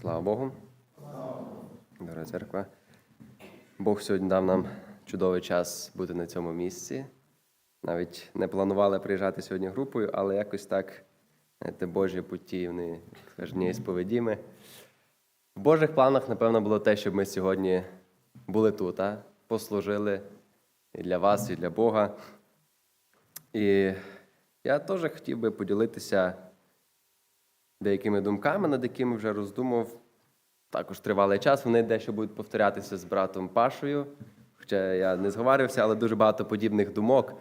Слава Богу. Дорога церква. Бог сьогодні дав нам чудовий час бути на цьому місці. Навіть не планували приїжджати сьогодні групою, але якось так, знаєте, Божі путі, вони неісповідіми. В Божих планах, напевно, було те, щоб ми сьогодні були тут, а? послужили і для вас, і для Бога. І я теж хотів би поділитися деякими думками, над якими вже роздумав. Також тривалий час. Вони дещо будуть повторятися з братом Пашою. Хоча я не зговарювався, але дуже багато подібних думок.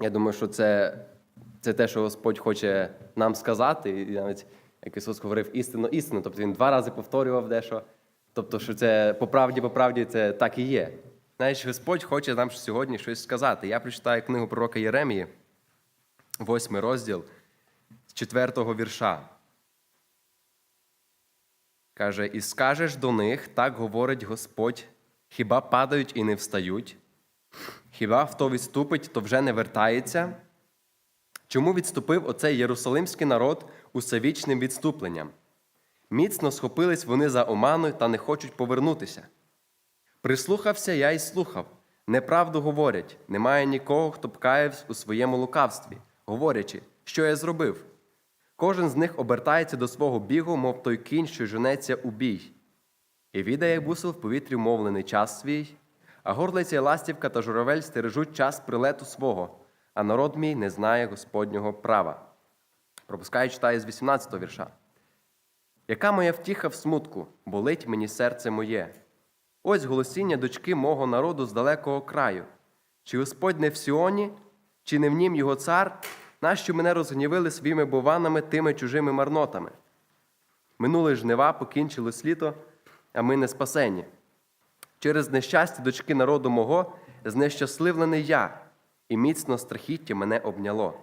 Я думаю, що це, це те, що Господь хоче нам сказати. І навіть як Ісус говорив істину. Тобто Він два рази повторював дещо. Тобто, що це по правді, по правді, це так і є. Знаєш, Господь хоче нам сьогодні щось сказати. Я прочитаю книгу пророка Єремії, восьмий розділ четвертого вірша. Каже, і скажеш до них, так говорить Господь, хіба падають і не встають? Хіба хто відступить, то вже не вертається? Чому відступив оцей єрусалимський народ усевічним відступленням? Міцно схопились вони за оману та не хочуть повернутися. Прислухався я й слухав. Неправду говорять, немає нікого, хто б каявся у своєму лукавстві, говорячи, що я зробив. Кожен з них обертається до свого бігу, мов той кінь, що женеться у бій. І відає бусел в повітрі мовлений час свій, а горлиця й ластівка та журавель стережуть час прилету свого, а народ мій не знає Господнього права. Пропускаю, читаю з 18 го вірша. Яка моя втіха в смутку, болить мені серце моє. Ось голосіння дочки мого народу з далекого краю. Чи Господь не в Сіоні, чи не в нім його цар, нащо мене розгнівили своїми бованами тими чужими марнотами? Минули жнива, покінчилось літо, а ми не спасені. Через нещастя дочки народу мого знещасливлений я, і міцно страхіття мене обняло.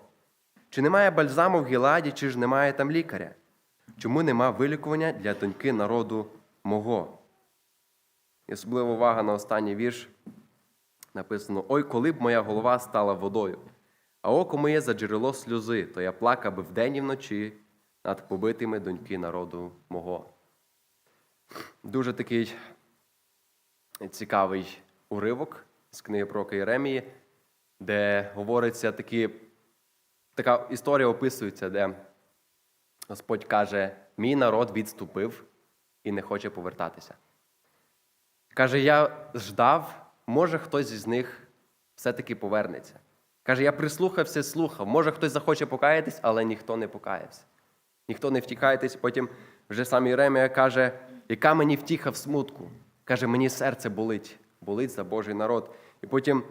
Чи немає бальзаму в Гіладі, чи ж немає там лікаря? Чому нема вилікування для доньки народу мого? І особлива увага на останній вірш. Написано: Ой, коли б моя голова стала водою, а око моє за джерело сльози, то я плакав би вдень і вночі над побитими доньки народу мого. Дуже такий цікавий уривок з книги про Єремії, де говориться такі, така історія описується, де Господь каже: мій народ відступив і не хоче повертатися. Каже, я ждав, може хтось із них все-таки повернеться. Каже, я прислухався, слухав, може хтось захоче покаятись, але ніхто не покаявся. Ніхто не втікаєтесь. Потім вже сам Єремія каже, яка мені втіха в смутку. Каже, мені серце болить, болить за Божий народ. І потім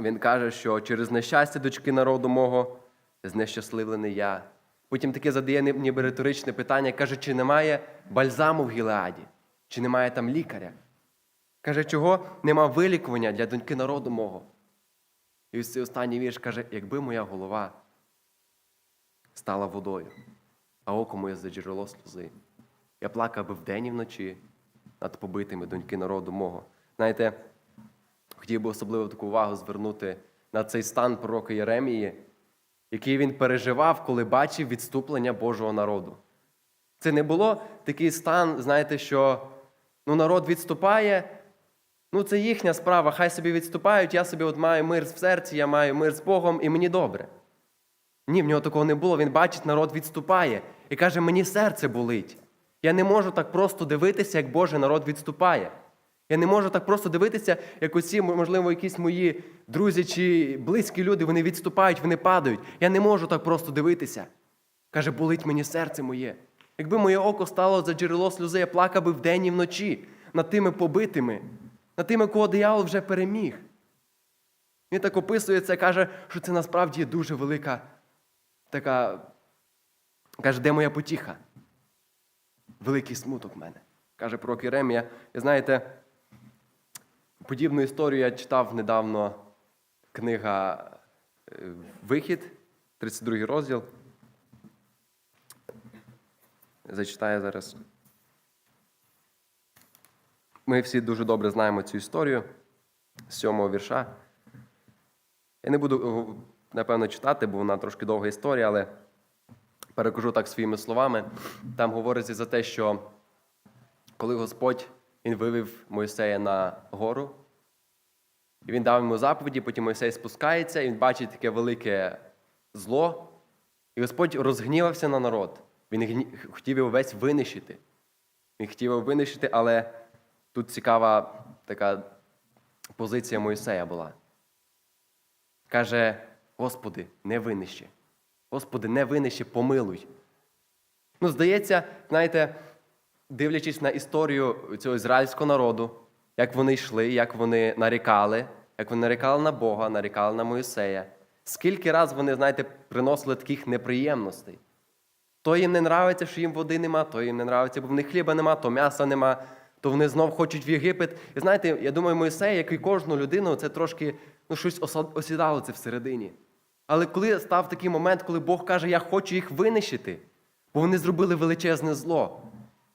він каже, що через нещастя дочки народу мого знещасливлений я. Потім таке задає ніби риторичне питання, каже, чи немає бальзаму в Гілеаді, чи немає там лікаря. Каже, чого нема вилікування для доньки народу мого. І ось цей останній вірш каже, якби моя голова стала водою, а око моє за джерело сльози. Я плакав би вдень і вночі над побитими доньки народу мого. Знаєте, хотів би особливо таку увагу звернути на цей стан пророка Єремії, який він переживав, коли бачив відступлення Божого народу. Це не було такий стан, знаєте, що ну, народ відступає. Ну, це їхня справа, хай собі відступають, я собі от маю мир в серці, я маю мир з Богом, і мені добре. Ні, в нього такого не було. Він бачить, народ відступає і каже, мені серце болить. Я не можу так просто дивитися, як Божий народ відступає. Я не можу так просто дивитися, як усі, можливо, якісь мої друзі чи близькі люди, вони відступають, вони падають. Я не можу так просто дивитися. Каже, болить мені серце моє. Якби моє око стало за джерело сльози, я плакав би вдень і вночі над тими побитими над тими, кого диявол вже переміг. Він так описує це, каже, що це насправді дуже велика така, каже, де моя потіха? Великий смуток в мене. Каже про Керемія. І знаєте, подібну історію я читав недавно книга е, Вихід, 32 розділ. Зачитаю зараз. Ми всі дуже добре знаємо цю історію з сьомого вірша. Я не буду, напевно, читати, бо вона трошки довга історія, але перекажу так своїми словами. Там говориться за те, що коли Господь він вивів Мойсея на гору, і він дав йому заповіді, потім Мойсей спускається, і він бачить таке велике зло, і Господь розгнівався на народ. Він хотів його весь винищити. Він хотів його винищити, але тут цікава така позиція Мойсея була. Каже: Господи, не винищи. Господи, не винищи, помилуй. Ну, здається, знаєте, дивлячись на історію цього ізраїльського народу, як вони йшли, як вони нарікали, як вони нарікали на Бога, нарікали на Моїсея, скільки раз вони, знаєте, приносили таких неприємностей. То їм не нравиться, що їм води нема, то їм не нравиться, бо в них хліба нема, то м'яса нема, то вони знов хочуть в Єгипет. І знаєте, я думаю, Мойсей, як і кожну людину, це трошки ну, щось осідало це всередині. Але коли став такий момент, коли Бог каже, я хочу їх винищити, бо вони зробили величезне зло.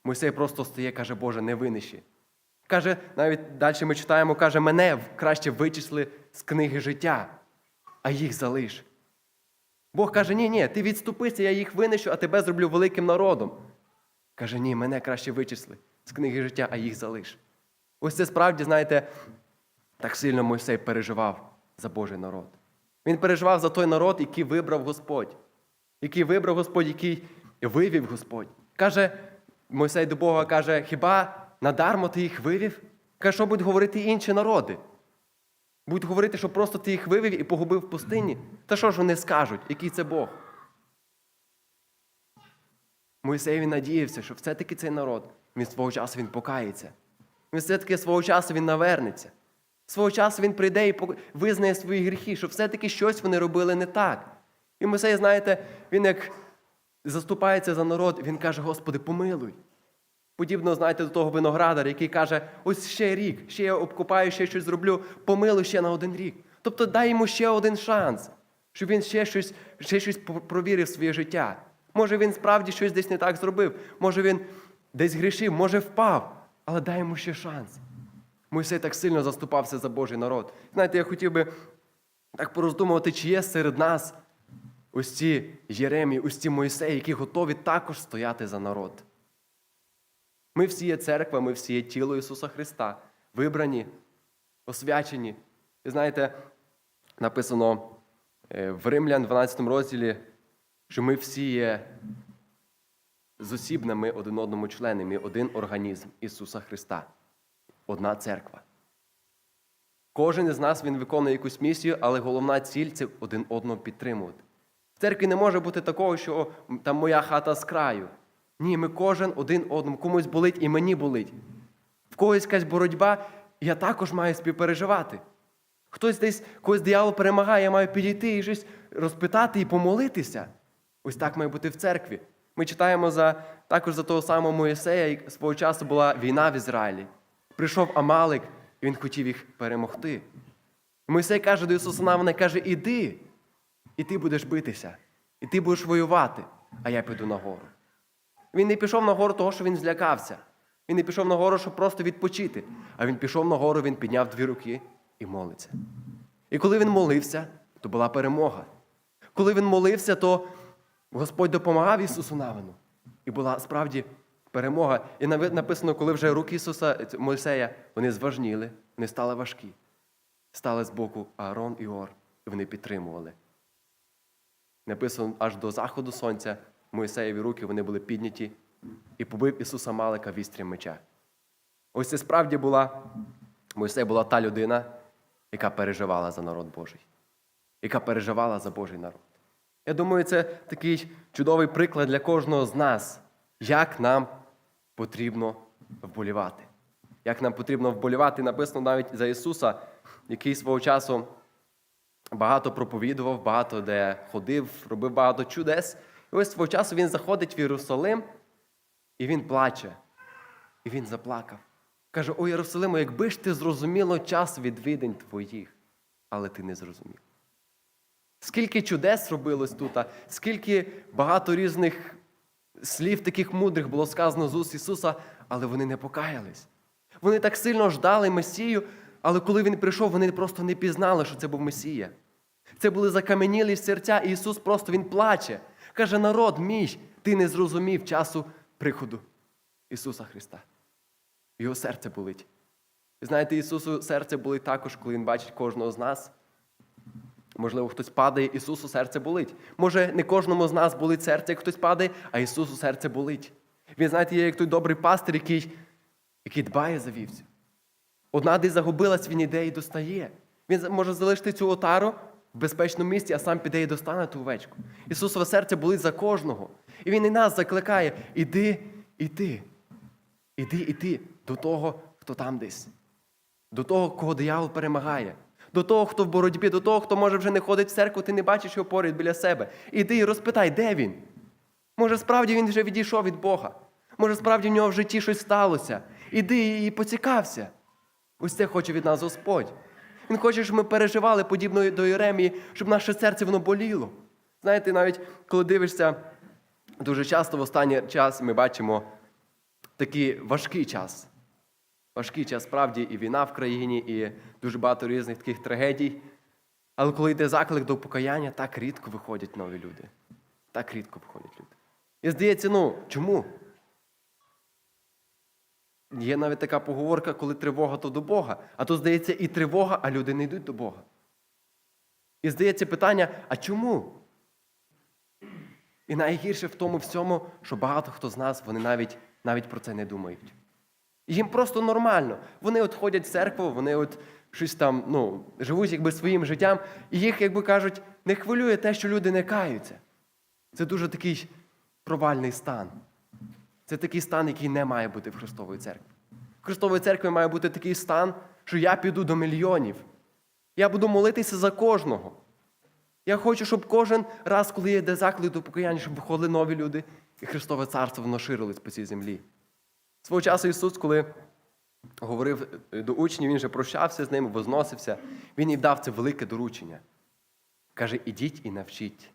Мойсей просто стає, каже, Боже, не винищи. Каже, навіть далі ми читаємо, каже, мене краще вичисли з книги життя, а їх залиш. Бог каже, ні, ні, ти відступися, я їх винищу, а тебе зроблю великим народом. Каже, ні, мене краще вичисли з книги життя, а їх залиш. Ось це справді, знаєте, так сильно Мойсей переживав за Божий народ. Він переживав за той народ, який вибрав Господь, який вибрав Господь, який вивів Господь. Каже, Мойсей до Бога каже, хіба надармо ти їх вивів? Каже, що будуть говорити інші народи? Будуть говорити, що просто ти їх вивів і погубив в пустині. Та що ж вони скажуть, який це Бог? Мойсей він надіявся, що все-таки цей народ, він свого часу він покається. Він все-таки свого часу він навернеться. Свого часу він прийде і визнає свої гріхи, що все-таки щось вони робили не так. І Мойсей, знаєте, він як заступається за народ, він каже, Господи, помилуй. Подібно, знаєте, до того виноградаря, який каже, ось ще рік, ще я обкопаю, ще щось зроблю, помилуй ще на один рік. Тобто дай йому ще один шанс, щоб він ще щось, ще щось провірив своє життя. Може, він справді щось десь не так зробив, може він десь грішив, може впав, але дай йому ще шанс. Мойсей так сильно заступався за Божий народ. Знаєте, я хотів би так пороздумувати, чи є серед нас ось ці Єремії, ось ці Мойсеї, які готові також стояти за народ. Ми всі є церква, ми всі є тіло Ісуса Христа, вибрані, освячені. І знаєте, написано е, в Римлян 12 розділі, що ми всі є зосібними один одному членами, один організм Ісуса Христа, одна церква. Кожен із нас він виконує якусь місію, але головна ціль це один одного підтримувати. В церкві не може бути такого, що «О, там моя хата з краю. Ні, ми кожен один одному. Комусь болить і мені болить. В когось якась боротьба, я також маю співпереживати. Хтось десь когось диявол перемагає, я маю підійти і щось розпитати і помолитися. Ось так має бути в церкві. Ми читаємо за, також за того самого Моїсея, свого часу була війна в Ізраїлі. Прийшов Амалик, і він хотів їх перемогти. І Мойсей каже до Ісуса Навина, каже, іди, і ти будеш битися, і ти будеш воювати, а я піду на гору. Він не пішов на гору того, що він злякався. Він не пішов на гору, щоб просто відпочити. А він пішов на гору, він підняв дві руки і молиться. І коли він молився, то була перемога. Коли він молився, то Господь допомагав Ісусу Навину. І була справді перемога. І написано, коли вже руки Ісуса Мойсея вони зважніли, вони стали важкі. Стали з боку Аарон і Ор, і вони підтримували. Написано, аж до заходу сонця Моїсеєві руки вони були підняті і побив Ісуса Малика вістрям меча. Ось це справді була, Мойсей була та людина, яка переживала за народ Божий, яка переживала за Божий народ. Я думаю, це такий чудовий приклад для кожного з нас, як нам потрібно вболівати. Як нам потрібно вболівати, написано навіть за Ісуса, який свого часу багато проповідував, багато де ходив, робив багато чудес. І ось свого часу він заходить в Єрусалим, і він плаче. І він заплакав. Каже: О Єрусалиму, якби ж ти зрозуміло час відвідень твоїх, але ти не зрозумів. Скільки чудес робилось тут, скільки багато різних слів таких мудрих було сказано з уст Ісуса, але вони не покаялись. Вони так сильно ждали Месію, але коли він прийшов, вони просто не пізнали, що це був Месія. Це були закаменілі серця, і Ісус просто Він плаче. Каже, народ мій, ти не зрозумів часу приходу Ісуса Христа. Його серце болить. Знаєте, Ісусу серце болить також, коли Він бачить кожного з нас. Можливо, хтось падає, Ісусу серце болить. Може, не кожному з нас болить серце, як хтось падає, а Ісусу серце болить. Він, знаєте, є як той добрий пастир, який, який дбає за вівцю. Одна десь загубилась, він іде і достає. Він може залишити цю отару в безпечному місці, а сам піде і достане ту овечку. Ісусове серце болить за кожного. І Він і нас закликає: іди, іди. Іди, іди до того, хто там десь. До того, кого диявол перемагає. До того, хто в боротьбі, до того, хто може вже не ходить в церкву, ти не бачиш його поряд біля себе. Іди і розпитай, де він? Може, справді він вже відійшов від Бога. Може, справді в нього в житті щось сталося. Іди і поцікався. Ось це хоче від нас Господь. Він хоче, щоб ми переживали подібно до Єремії, щоб наше серце воно боліло. Знаєте, навіть коли дивишся, дуже часто в останній час ми бачимо такий важкий час. Важкий час, справді, і війна в країні, і дуже багато різних таких трагедій. Але коли йде заклик до покаяння, так рідко виходять нові люди. Так рідко виходять люди. І здається, ну чому? Є навіть така поговорка, коли тривога, то до Бога. А то, здається, і тривога, а люди не йдуть до Бога. І здається питання: а чому? І найгірше в тому всьому, що багато хто з нас вони навіть, навіть про це не думають. Їм просто нормально. Вони от ходять в церкву, вони от щось там, ну, живуть якби своїм життям, і їх, якби кажуть, не хвилює те, що люди не каються. Це дуже такий провальний стан. Це такий стан, який не має бути в Христової церкві. В Христової церкві має бути такий стан, що я піду до мільйонів. Я буду молитися за кожного. Я хочу, щоб кожен раз, коли є де заклик до покаяння, щоб виходили нові люди, і Христове царство воно ширилось по цій землі. Свого часу Ісус, коли говорив до учнів, Він же прощався з ними, возносився, Він їм дав це велике доручення. Каже, ідіть і навчіть.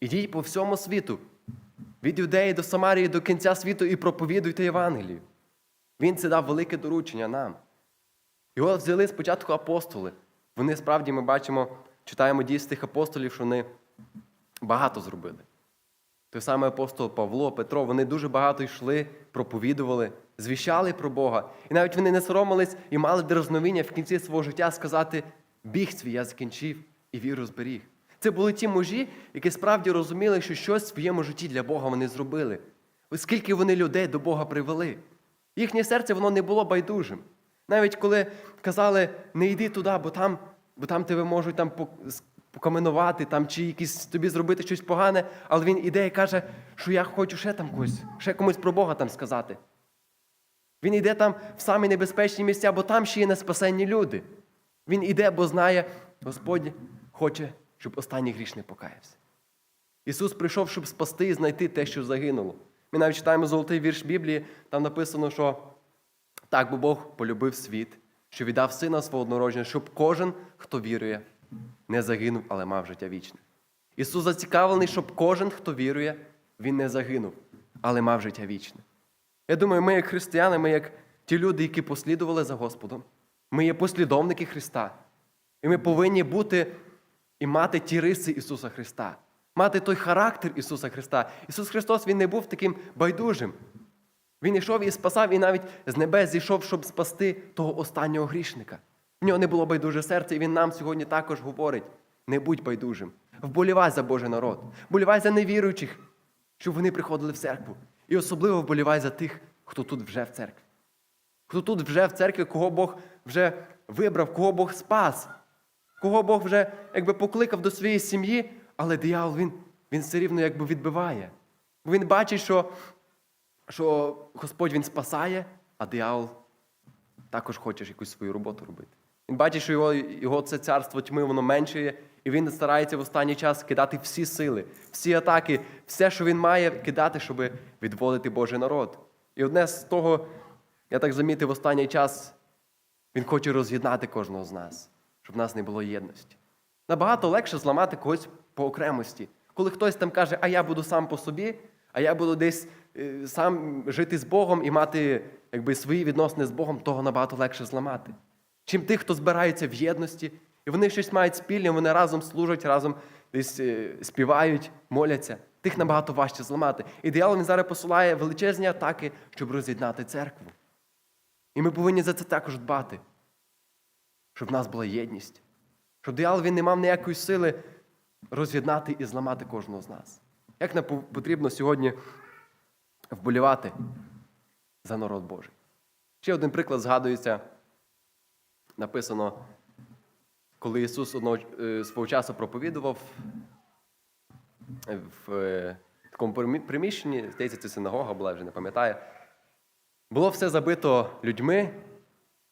Ідіть по всьому світу, від Юдеї до Самарії до кінця світу і проповідуйте Євангелію. Він це дав велике доручення нам. Його взяли спочатку апостоли. Вони справді ми бачимо, читаємо дії з тих апостолів, що вони багато зробили. Той самий апостол Павло, Петро, вони дуже багато йшли, проповідували, звіщали про Бога. І навіть вони не соромились і мали дерзновіння в кінці свого життя сказати: біг свій я закінчив і віру зберіг. Це були ті мужі, які справді розуміли, що щось в своєму житті для Бога вони зробили. Оскільки вони людей до Бога привели. Їхнє серце воно не було байдужим. Навіть коли казали, не йди туди, бо там, бо там тебе можуть там покаменувати, там, чи якісь тобі зробити щось погане, але він іде і каже, що я хочу ще там когось, ще комусь про Бога там сказати. Він йде там в самі небезпечні місця, бо там ще є неспасенні люди. Він іде, бо знає, Господь хоче, щоб останній гріш не покаявся. Ісус прийшов, щоб спасти і знайти те, що загинуло. Ми навіть читаємо золотий вірш Біблії, там написано, що так, бо Бог полюбив світ, що віддав сина свого однородження, щоб кожен, хто вірує, не загинув, але мав життя вічне. Ісус зацікавлений, щоб кожен, хто вірує, Він не загинув, але мав життя вічне. Я думаю, ми, як християни, ми як ті люди, які послідували за Господом, ми є послідовники Христа. І ми повинні бути і мати ті риси Ісуса Христа, мати той характер Ісуса Христа. Ісус Христос Він не був таким байдужим. Він йшов і спасав, і навіть з небес зійшов, щоб спасти того останнього грішника. В нього не було байдуже серце, і він нам сьогодні також говорить: не будь байдужим. Вболівай за Божий народ, вболівай за невіруючих, щоб вони приходили в церкву. І особливо вболівай за тих, хто тут вже в церкві. Хто тут вже в церкві, кого Бог вже вибрав, кого Бог спас, кого Бог вже якби покликав до своєї сім'ї, але диявол він, він все рівно якби відбиває. Бо він бачить, що, що Господь він спасає, а диявол також хоче якусь свою роботу робити. Він бачить, що його його це царство тьми воно меншує, і він старається в останній час кидати всі сили, всі атаки, все, що він має, кидати, щоб відводити Божий народ. І одне з того, я так замітив, в останній час він хоче роз'єднати кожного з нас, щоб в нас не було єдності. Набагато легше зламати когось по окремості. Коли хтось там каже, а я буду сам по собі, а я буду десь е, сам жити з Богом і мати якби, свої відносини з Богом, того набагато легше зламати. Чим тих, хто збирається в єдності, і вони щось мають спільне, вони разом служать, разом десь е, співають, моляться. Тих набагато важче зламати. І диявол він зараз посилає величезні атаки, щоб роз'єднати церкву. І ми повинні за це також дбати, щоб в нас була єдність. Щоб диявол він не мав ніякої сили роз'єднати і зламати кожного з нас. Як нам потрібно сьогодні вболівати за народ Божий? Ще один приклад згадується, написано, коли Ісус одного е, свого часу проповідував в е, такому приміщенні, здається, це синагога була, вже не пам'ятаю. Було все забито людьми,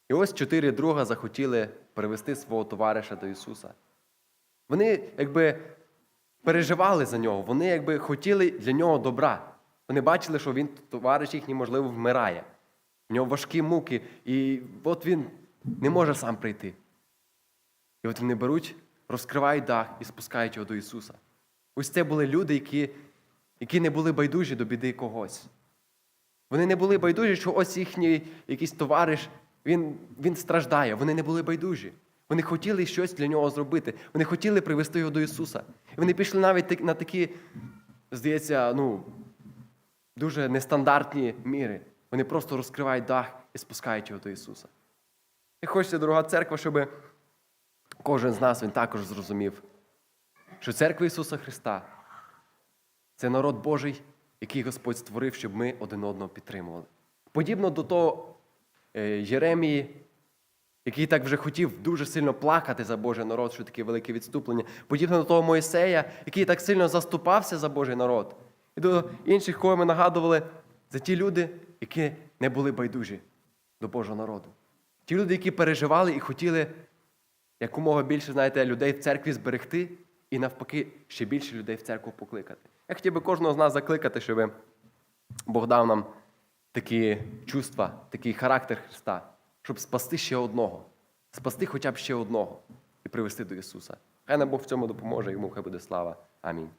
і ось чотири друга захотіли привести свого товариша до Ісуса. Вони якби переживали за нього, вони якби хотіли для нього добра. Вони бачили, що він, товариш їхній, можливо, вмирає. У нього важкі муки, і от він не може сам прийти. І от вони беруть, розкривають дах і спускають його до Ісуса. Ось це були люди, які, які не були байдужі до біди когось. Вони не були байдужі, що ось їхній якийсь товариш, він, він страждає. Вони не були байдужі. Вони хотіли щось для нього зробити. Вони хотіли привести його до Ісуса. І вони пішли навіть на такі, здається, ну, дуже нестандартні міри. Вони просто розкривають дах і спускають його до Ісуса. І хочеться, дорога церква, щоб кожен з нас він також зрозумів, що церква Ісуса Христа це народ Божий, який Господь створив, щоб ми один одного підтримували. Подібно до того е, Єремії, який так вже хотів дуже сильно плакати за Божий народ, що таке велике відступлення. Подібно до того Моїсея, який так сильно заступався за Божий народ. І до інших, кого ми нагадували, за ті люди, які не були байдужі до Божого народу. Ті люди, які переживали і хотіли якомога більше, знаєте, людей в церкві зберегти, і навпаки, ще більше людей в церкву покликати. Я хотів би кожного з нас закликати, щоб Бог дав нам такі чувства, такий характер Христа, щоб спасти ще одного, спасти хоча б ще одного і привести до Ісуса. Хай нам Бог в цьому допоможе, йому хай буде слава. Амінь.